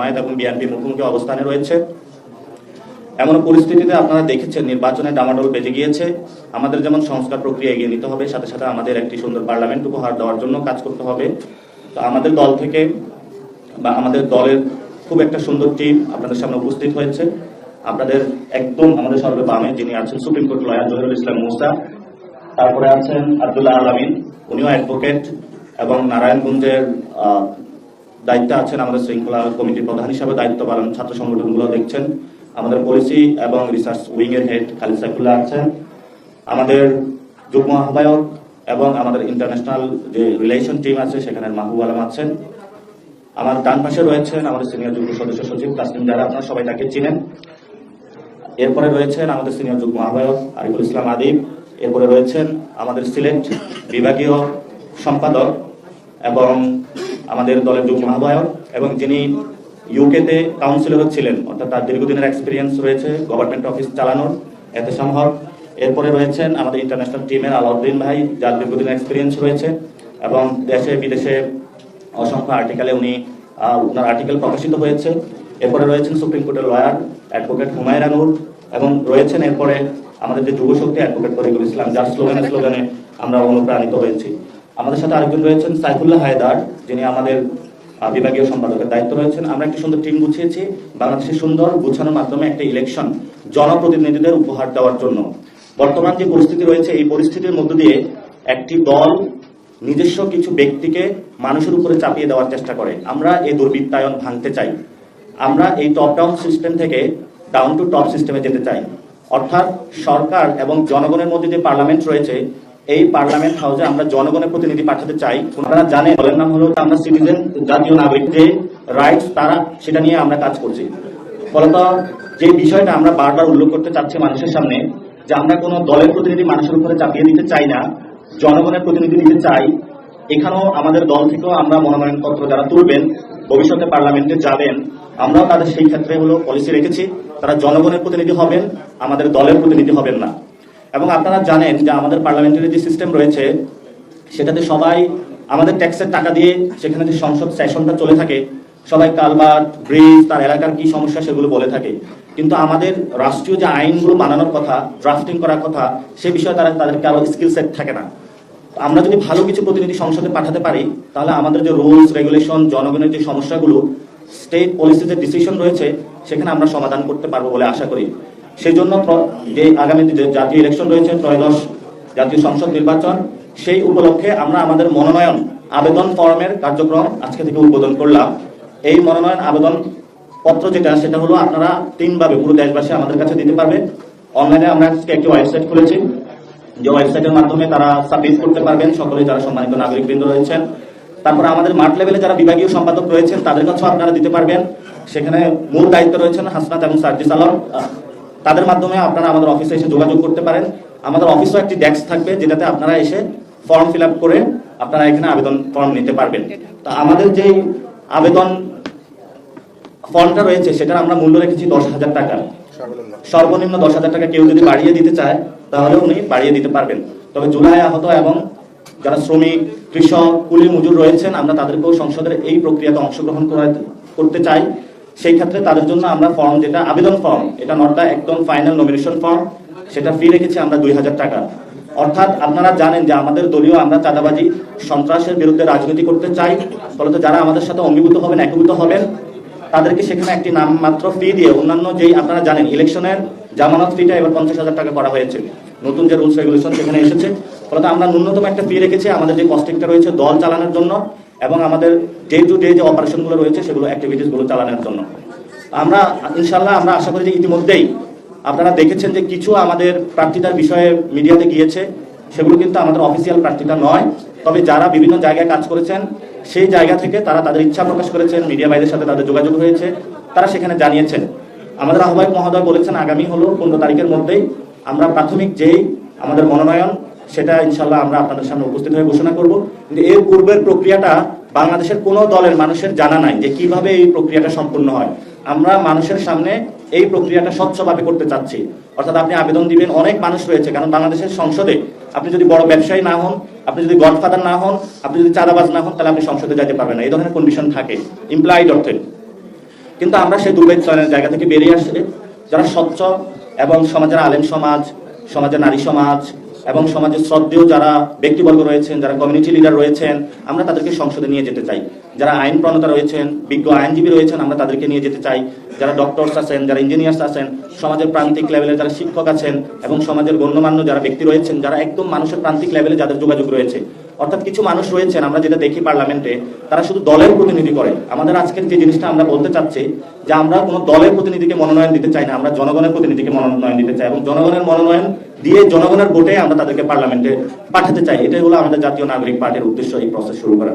জামায়াত এবং বিএনপি মুখোমুখি অবস্থানে রয়েছে। এমন পরিস্থিতিতে আপনারা দেখেছেন, নির্বাচনে ডামাডোল বেজে গিয়েছে। আমাদের যেমন সংস্কার প্রক্রিয়া এগিয়ে নিতে হবে, সাথে সাথে আমাদের একটি সুন্দর পার্লামেন্ট উপহার দেওয়ার জন্য কাজ করতে হবে। তো আমাদের দল থেকে বা আমাদের দলের খুব একটা সুন্দর টিম আপনাদের সামনে উপস্থিত হয়েছে। আপনাদের একদম আমাদের সর্বে বামে যিনি আছেন supreme court lawyer Zahirul Islam Musa, তারপরে আছেন আব্দুল্লাহ আলামিন উনিও অ্যাডভোকেট এবং নারায়ণগঞ্জের দায়িত্বে আছেন আমাদের শৃঙ্খলা কমিটির প্রধান হিসাবে দায়িত্ব পালন ছাত্র সংগঠনগুলো দেখছেন। আমাদের পলিসি এবং রিসার্চ উইং এর হেড খালিদ সাইফুল্লাহ আছেন। আমাদের যুগ্ম আহ্বায়ক এবং আমাদের ইন্টারন্যাশনাল যে রিলেশন টিম আছে, সেখানে মাহবুব আলম আছেন। আমার ডান পাশে রয়েছেন আমাদের সিনিয়র যুগ্ম সদস্য সচিব তাসলিম যারা আপনারা সবাই তাকে চিনেন। এরপরে রয়েছেন আমাদের সিনিয়র যুগ্ম আহ্বায়ক আরিফুল ইসলাম আদিব। এরপরে রয়েছেন আমাদের সিলেট বিভাগীয় সম্পাদক এবং আমাদের দলের যুগ্ম আহ্বায়ক এবং যিনি ইউকেতে কাউন্সিলর ছিলেন, অর্থাৎ তার দীর্ঘদিনের এক্সপিরিয়েন্স রয়েছে গভর্নমেন্ট অফিস চালানোর এতেশাম হক এরপরে রয়েছেন আমাদের ইন্টারন্যাশনাল টিমের আলাউদ্দিন ভাই, যার দীর্ঘদিনের এক্সপিরিয়েন্স রয়েছে এবং দেশে বিদেশে অসংখ্য আর্টিকেলে উনি ওনার আর্টিকেল প্রকাশিত হয়েছে। এরপরে রয়েছেন সুপ্রিম কোর্টের লয়ার অ্যাডভোকেট হুমায়রা নূর এবং রয়েছেন এরপরে আমাদের যে যুবশক্তি অ্যাডভোকেট তরিকুল ইসলাম, যার স্লোগানে স্লোগানে আমরা অনুপ্রাণিত হয়েছি। আমাদের সাথে আরেকজন রয়েছেন সাইফুল্লাহ হায়দার, যিনি আমাদের বিভাগীয় সম্পাদকের দায়িত্ব রয়েছেন। আমরা একটি সুন্দর টিম গুছিয়েছি, বাংলাদেশের সুন্দর গুছানোর মাধ্যমে একটা ইলেকশন জনপ্রতিনিধিদের উপহার দেওয়ার জন্য। বর্তমান যে পরিস্থিতি রয়েছে, এই পরিস্থিতির মধ্য দিয়ে একটি দল নিজস্ব কিছু ব্যক্তিকে মানুষের উপরে চাপিয়ে দেওয়ার চেষ্টা করে। আমরা এই দুর্বৃত্তায়ন ভাঙতে চাই। আমরা এই টপ ডাউন সিস্টেম থেকে ডাউন টু টপ সিস্টেমে যেতে চাই। অর্থাৎ সরকার এবং জনগণের মধ্যে যে পার্লামেন্ট রয়েছে এই পার্লামেন্ট হাউসে আমরা জনগণের প্রতিনিধি পাঠাতে চাই। আপনারা জানেন, দলের নাম হলো আমরা সিটিজেন জাতীয় নাগরিক, যে রাইটস তারা, সেটা নিয়ে আমরা কাজ করছি। ফলত যে বিষয়টা আমরা বারবার উল্লেখ করতে চাচ্ছি মানুষের সামনে, যে আমরা কোনো দলের প্রতিনিধি মানুষের উপরে চাপিয়ে দিতে চাই না, জনগণের প্রতিনিধি দিতে চাই, এখানেও আমাদের দল থেকেও আমরা মনোনয়নপত্র যারা তুলবেন, ভবিষ্যতে পার্লামেন্টে যাবেন, আমরাও তাদের সেই ক্ষেত্রে হলো পলিসি রেখেছি। তারা জনগণের প্রতিনিধি হবেন, আমাদের দলের প্রতিনিধি হবেন না। এবং আপনারা জানেন যে আমাদের পার্লামেন্টারি যে সিস্টেম রয়েছে, সেটাতে সবাই আমাদের ট্যাক্সের টাকা দিয়ে সেখানে যে সংসদ সেশনটা চলে থাকে, সবাই কালবার ব্রিজ, তার এলাকার কি সমস্যা সেগুলো বলে থাকে। কিন্তু আমাদের রাষ্ট্রীয় যে আইনগুলো বানানোর কথা ড্রাফটিং করার কথা, সে বিষয়ে তারা তাদেরকে আরও স্কিল সেট থাকে না। আমরা যদি ভালো কিছু প্রতিনিধি সংসদে পাঠাতে পারি, তাহলে আমাদের যে রুলস রেগুলেশন জনগণের যে সমস্যাগুলো স্টেট পলিসি যে ডিসিশন রয়েছে, সেখানে আমরা সমাধান করতে পারব বলে আশা করি। সেই জন্য যে আগামী জাতীয় ইলেকশন রয়েছে, ত্রয়োদশ জাতীয় সংসদ নির্বাচন, সেই উপলক্ষে আমরা আমাদের মনোনয়ন আবেদন ফর্মের কার্যক্রম আজকে থেকে উদ্বোধন করলাম। এই মনোনয়ন আবেদন পত্র যেটা, সেটা হলো আপনারা তিনভাবে পুরো দেশবাসী আমাদের কাছে দিতে পারবে। অনলাইনে আমরা আজকে একটি ওয়েবসাইট খুলেছি। যে ওয়েবসাইটের মাধ্যমে তারা সাবমিট করতে পারবেন সকলে যারা সম্মানিত নাগরিকবৃন্দ রয়েছেন। তারপরে আমাদের মাঠ লেভেলে যারা বিভাগীয় সম্পাদক রয়েছেন, তাদের কাছেও আপনারা দিতে পারবেন। সেখানে মূল দায়িত্ব রয়েছেন হাসনাত এবং সার্জিস আলম। তাদের মাধ্যমে আপনারা আমাদের অফিসে এসে যোগাযোগ করতে পারেন। আমাদের অফিসও একটি ডেস্ক থাকবে যেটাতে আপনারা এসে ফর্ম ফিল করে আপনারা এখানে আবেদন ফর্ম নিতে পারবেন। তা আমাদের যেই আবেদন ফর্মটা রয়েছে সেটার আমরা মূল্য রেখেছি দশ হাজার টাকা। সর্বনিম্ন। দশ হাজার টাকা কেউ যদি বাড়িয়ে দিতে চায় তাহলে উনি বাড়িয়ে দিতে পারবেন। তবে জুলাই আহত এবং যারা শ্রমিক কৃষক কুলি মজুর রয়েছেন আমরা তাদেরকেও সংসদের এই প্রক্রিয়াতে অংশগ্রহণ করতে চাই। সেই ক্ষেত্রে তাদের জন্য আমরা ফর্ম যেটা, আবেদন ফর্ম এটা নটটা একদম ফাইনাল নমিনেশন ফর্ম সেটা ফি রেখেছি আমরা দুই হাজার টাকা। অর্থাৎ আপনারা জানেন যে আমাদের দলীয় আমরা চাঁদাবাজি, সন্ত্রাসের বিরুদ্ধে রাজনীতি করতে চাই, ফলত যারা আমাদের সাথে অঙ্গীভূত হবেন, একীভূত হবেন, তাদেরকে সেখানে একটি নাম মাত্র ফি দিয়ে অন্যান্য যেই আপনারা জানেন, ইলেকশনের জামানত ফিটা এবার পঞ্চাশ হাজার টাকা করা হয়েছে। নতুন যে রুলস রেগুলেশন সেখানে এসেছে, ফলত আমরা ন্যূনতম একটা ফি রেখেছি, আমাদের যে কস্টিংটা রয়েছে দল চালানোর জন্য এবং আমাদের ডে টু ডে যে অপারেশনগুলো রয়েছে, সেগুলো অ্যাক্টিভিটিসগুলো চালানোর জন্য। আমরা ইনশাল্লাহ আমরা আশা করি যে ইতিমধ্যেই আপনারা দেখেছেন যে কিছু আমাদের প্রার্থিতার বিষয়ে মিডিয়াতে গিয়েছে, সেগুলো কিন্তু আমাদের অফিসিয়াল প্রার্থিতা নয়। তবে যারা বিভিন্ন জায়গায় কাজ করেছেন, সেই জায়গা থেকে তারা তাদের ইচ্ছা প্রকাশ করেছেন মিডিয়া ভাইদের সাথে তাদের যোগাযোগ হয়েছে, তারা সেখানে জানিয়েছেন। আমাদের আহ্বায়ক মহোদয় বলেছেন, আগামী হলো পনেরো তারিখের মধ্যেই আমরা প্রাথমিক যেই আমাদের মনোনয়ন সেটা ইনশাল্লাহ আমরা আপনাদের সামনে উপস্থিত হয়ে ঘোষণা করব। কিন্তু এর পূর্বের প্রক্রিয়াটা বাংলাদেশের কোনো দলের মানুষের জানা নাই যে কীভাবে এই প্রক্রিয়াটা সম্পূর্ণ হয়। আমরা মানুষের সামনে এই প্রক্রিয়াটা স্বচ্ছভাবে করতে চাচ্ছি। অর্থাৎ আপনি আবেদন দিবেন, অনেক মানুষ রয়েছে। কারণ বাংলাদেশের সংসদে আপনি যদি বড় ব্যবসায়ী না হন, আপনি যদি গডফাদার না হন, আপনি যদি চাঁদাবাজ না হন, তাহলে আপনি সংসদে যাইতে পারবেন না। এই ধরনের কন্ডিশন থাকে ইমপ্লয়েড অর্থে। কিন্তু আমরা সেই দুর্বৃত্তায়নের জায়গা থেকে বেরিয়ে আসছে যারা স্বচ্ছ এবং সমাজের আলেম সমাজ, সমাজের নারী সমাজ এবং সমাজের শ্রদ্ধেয় যারা ব্যক্তিবর্গ রয়েছেন, যারা কমিউনিটি লিডার রয়েছেন, আমরা তাদেরকে সংসদে নিয়ে যেতে চাই। যারা আইন প্রণতা রয়েছেন, বিজ্ঞ আইনজীবী রয়েছেন, আমরা তাদেরকে নিয়ে যেতে চাই। যারা ডক্টরস আছেন, যারা ইঞ্জিনিয়ার্স আছেন, সমাজের প্রান্তিক লেভেলে যারা শিক্ষক আছেন এবং সমাজের গণ্যমান্য যারা ব্যক্তি রয়েছেন, যারা একদম মানুষের প্রান্তিক লেভেলে যাদের যোগাযোগ রয়েছে। অর্থাৎ কিছু মানুষ রয়েছেন, আমরা যেটা দেখি পার্লামেন্টে, তারা শুধু দলের প্রতিনিধি করে। আমাদের আজকের যে জিনিসটা আমরা বলতে চাচ্ছি, যে আমরা কোনো দলের প্রতিনিধিকে মনোনয়ন দিতে চাই না, আমরা জনগণের প্রতিনিধিকে মনোনয়ন দিতে চাই এবং জনগণের মনোনয়ন দিয়ে জনগণের ভোটে আমরা তাদেরকে পার্লামেন্টে পাঠাতে চাই। এটাই হলো আমাদের জাতীয় নাগরিক পার্টির উদ্দেশ্য এই প্রসেস শুরু করা